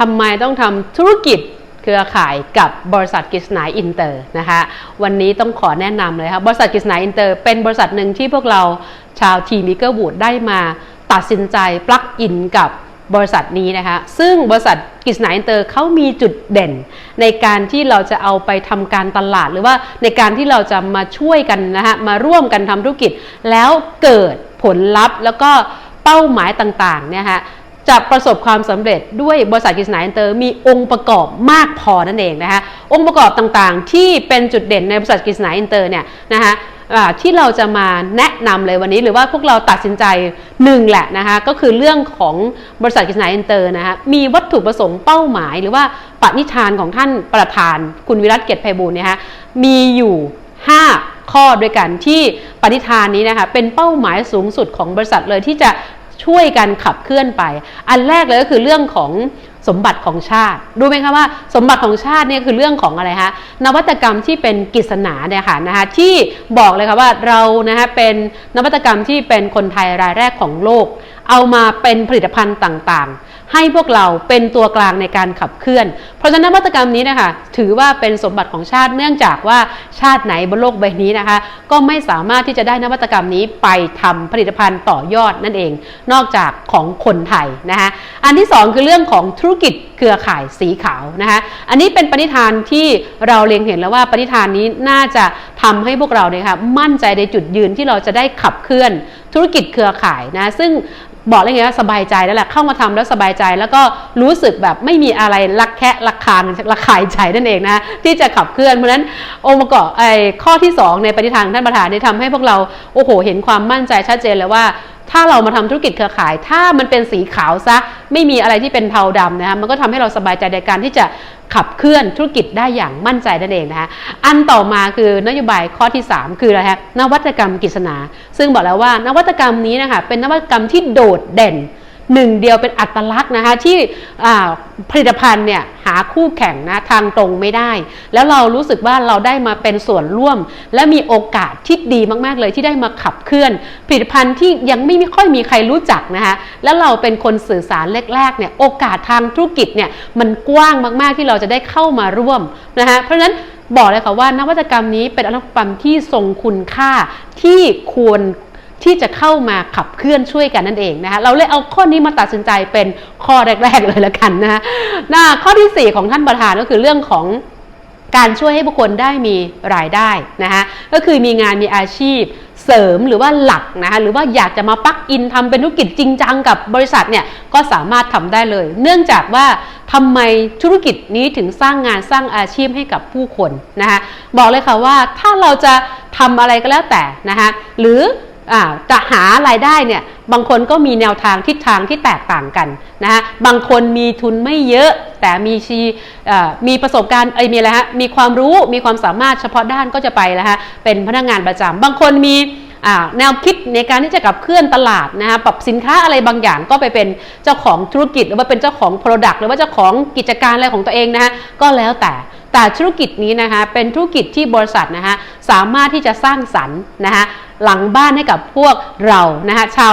ทำไมต้องทำธุรกิจเครือข่ายกับบริษัทกิษณาอินเตอร์นะคะวันนี้ต้องขอแนะนำเลยครับบริษัทกิษณาอินเตอร์เป็นบริษัทหนึ่งที่พวกเราชาวทีมิเกอร์บูดได้มาตัดสินใจปลักอินกับบริษัทนี้นะคะ ซึ่งบริษัทกิษณาอินเตอร์เขามีจุดเด่น ในการที่เราจะเอาไปทำการตลาด หรือว่าในการที่เราจะมาช่วยกันนะคะมาร่วมกันทำธุรกิจ แล้วเกิดผลลัพธ์แล้วก็เป้าหมายต่างๆเนี่ยฮะ จะประสบความสำเร็จด้วยบริษัทกิษณาอินเตอร์มีองค์ประกอบมากพอนั่นเองนะคะองค์ประกอบต่างๆ ที่เป็นจุดเด่นในบริษัทกิษณาอินเตอร์เนี่ยนะคะที่เราจะมาแนะนำเลยวันนี้หรือว่าพวกเราตัดสินใจหนึ่งแหละนะคะก็คือเรื่องของบริษัทกิษณาอินเตอร์นะคะมีวัตถุประสงค์เป้าหมาย หรือว่าปณิธานของท่านประธานคุณวิรัตเกียรติไพบูลย์เนี่ยฮะมีอยู่ 5 ข้อด้วยกันที่ปณิธานนี้นะคะเป็นเป้าหมายสูงสุดของบริษัทเลยที่จะ ช่วยกันขับเคลื่อนไป อันแรกเลยก็คือเรื่องของสมบัติของชาติ ดูไหมคะว่าสมบัติของชาติเนี่ยคือเรื่องของอะไรคะนวัตกรรมที่เป็นกิษณาเนี่ยค่ะนะคะที่บอกเลยค่ะว่าเรานะคะเป็นนวัตกรรมที่เป็นคนไทยรายแรกของโลกเอามาเป็นผลิตภัณฑ์ต่างๆ ให้พวกเราเป็นตัวกลางในการขับเคลื่อน เพราะฉะนั้นนวัตกรรมนี้นะคะถือว่าเป็นสมบัติของชาติเนื่องจากว่าชาติไหนบนโลกใบนี้นะคะ ก็ไม่สามารถที่จะได้นวัตกรรมนี้ไปทำผลิตภัณฑ์ต่อยอดนั่นเอง นอกจากของคนไทยนะคะอันที่สองคือเรื่องของธุรกิจเครือข่ายสีขาวนะคะอันนี้เป็นปณิธานที่เราเล็งเห็นแล้วว่าปณิธานนี้น่าจะทำให้พวกเราเนี่ยค่ะมั่นใจในจุดยืนที่เราจะได้ขับเคลื่อนธุรกิจเครือข่ายนะซึ่ง บอกเลยไงว่าสบายใจแล้วแหละเข้ามาทำแล้วสบายใจ แล้วก็รู้สึกแบบไม่มีอะไรลักแคะลักคานลักขายใจนั่นเองนะที่จะขับเคลื่อนเพราะนั้นองค์ประกอบไอ้ข้อที่ 2 ในปฏิทานท่านประธานได้ทำให้พวกเราโอ้โห เห็นความมั่นใจชัดเจนเลยว่าถ้าเรามาทำธุรกิจเครือข่าย ถ้ามันเป็นสีขาวซะ ไม่มีอะไรที่เป็นเทาดำนะคะมันก็ทำให้เราสบายใจในการที่จะขับเคลื่อนธุรกิจได้อย่างมั่นใจนั่นเองนะคะอันต่อมาคือนโยบายข้อที่ 3 คืออะไรฮะนวัตกรรมกิจนา ซึ่งบอกแล้วว่านวัตกรรมนี้นะคะเป็นนวัตกรรมที่โดดเด่น หนึ่งเดียวเป็นอัตลักษณ์นะคะที่ผลิตภัณฑ์เนี่ยหาคู่แข่งนะทางตรงไม่ได้ แล้วเรารู้สึกว่าเราได้มาเป็นส่วนร่วม และมีโอกาสที่ดีมากๆเลยที่ได้มาขับเคลื่อน ผลิตภัณฑ์ที่ยังไม่ค่อยมีใครรู้จักนะคะแล้วเราเป็นคนสื่อสารแรกๆเนี่ยโอกาสทางธุรกิจเนี่ยมันกว้างมากๆที่เราจะได้เข้ามาร่วมนะคะเพราะฉะนั้นบอกเลยค่ะว่านวัตกรรมนี้เป็นนวัตกรรมที่ทรงคุณค่าที่ควร ที่จะเข้ามาขับเคลื่อนช่วยกันนั่นเองนะคะเราเลยเอาข้อนี้มาตัดสินใจเป็นข้อแรก ๆ เลยละกันนะคะหน้าข้อที่ 4 ของท่านประธานก็คือเรื่องของการช่วยให้บุคคลได้มีรายได้นะคะก็คือมีงานมีอาชีพเสริมหรือว่าหลักนะคะหรือว่าอยากจะมาปักอินทำเป็นธุรกิจจริงจังกับบริษัทเนี่ยก็สามารถทำได้เลย เนื่องจากว่าทำไมธุรกิจนี้ถึงสร้างงานสร้างอาชีพให้กับผู้คนนะคะบอกเลยค่ะว่าถ้าเราจะทำอะไรก็แล้วแต่นะคะหรือ จะหารายได้เนี่ยบางคนก็มีแนวทางทิศทางที่แตกต่างกันนะฮะบางคนมีทุนไม่เยอะ แต่มีชีมีประสบการณ์ไอ้มีอะไรฮะมีความรู้มีความสามารถเฉพาะด้านก็จะไปแล้วฮะเป็นพนักงานประจำบางคนมีแนวคิดในการที่จะกับเคลื่อนตลาดนะฮะปรับสินค้าอะไรบางอย่างก็ไปเป็นเจ้าของธุรกิจ หรือว่าเป็นเจ้าของ Product หรือว่าเจ้าของกิจการอะไรของตัวเองนะฮะก็แล้วแต่แต่ธุรกิจนี้นะคะเป็นธุรกิจที่บริษัทนะคะสามารถที่จะสร้างสรรค์นะคะ หลังบ้านให้กับพวกเรานะคะชาว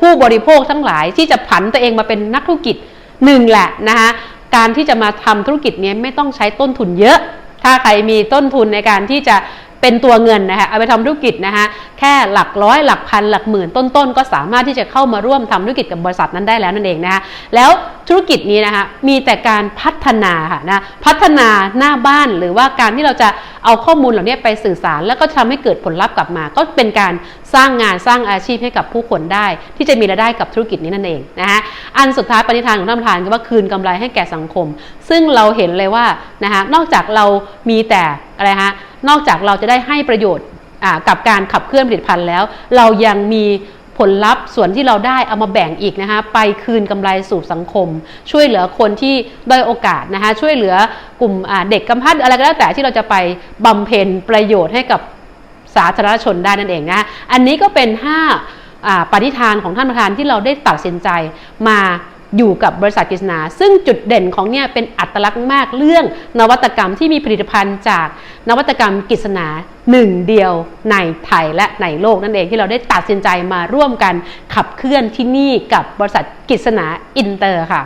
ผู้บริโภคทั้งหลายที่จะผันตัวเองมาเป็นนักธุรกิจหนึ่งแหละนะคะการที่จะมาทำธุรกิจนี้ไม่ต้องใช้ต้นทุนเยอะ ถ้าใครมีต้นทุนในการที่จะ เป็นตัวเงินนะคะเอาไปทำธุรกิจนะคะแค่หลักร้อยหลักพันหลักหมื่นต้นๆ ก็สามารถที่จะเข้ามาร่วมทำธุรกิจกับบริษัทนั้นได้แล้วนั่นเองนะคะแล้วธุรกิจนี้นะคะมีแต่การพัฒนาค่ะนะพัฒนาหน้าบ้านหรือว่าการที่เราจะเอาข้อมูลเหล่านี้ไปสื่อสาร แล้วก็ทำให้เกิดผลลัพธ์กลับมา ก็เป็นการสร้างงานสร้างอาชีพให้กับผู้คนได้ ที่จะมีรายได้กับธุรกิจนี้นั่นเองนะคะอันสุดท้ายปณิธานของท่านประธานก็ว่าคืนกำไรให้แก่สังคม ซึ่งเราเห็นเลยว่านะคะนอกจากเรามีแต่อะไรฮะ นอกจากเราจะได้ให้ประโยชน์กับการขับเคลื่อนผลิตภัณฑ์แล้ว เรายังมีผลลัพธ์ส่วนที่เราได้เอามาแบ่งอีกนะคะไปคืนกำไรสู่สังคม ช่วยเหลือคนที่ด้อยโอกาสนะคะช่วยเหลือกลุ่มเด็กกำพร้าอะไรก็แล้วแต่ที่เราจะไปบำเพ็ญประโยชน์ให้กับสาธารณชนได้นั่นเองนะอันนี้ก็เป็น 5ปฏิทานของท่านประธานที่เราได้ตัดสินใจมา อยู่กับบริษัทกิษณา ซึ่งจุดเด่นของเนี่ยเป็นอัตลักษณ์มากเรื่องนวัตกรรมที่มีผลิตภัณฑ์จากนวัตกรรมกิษณาหนึ่งเดียวในไทยและในโลกนั่นเองที่เราได้ตัดสินใจมาร่วมกันขับเคลื่อนที่นี่กับบริษัทกิษณาอินเตอร์ค่ะ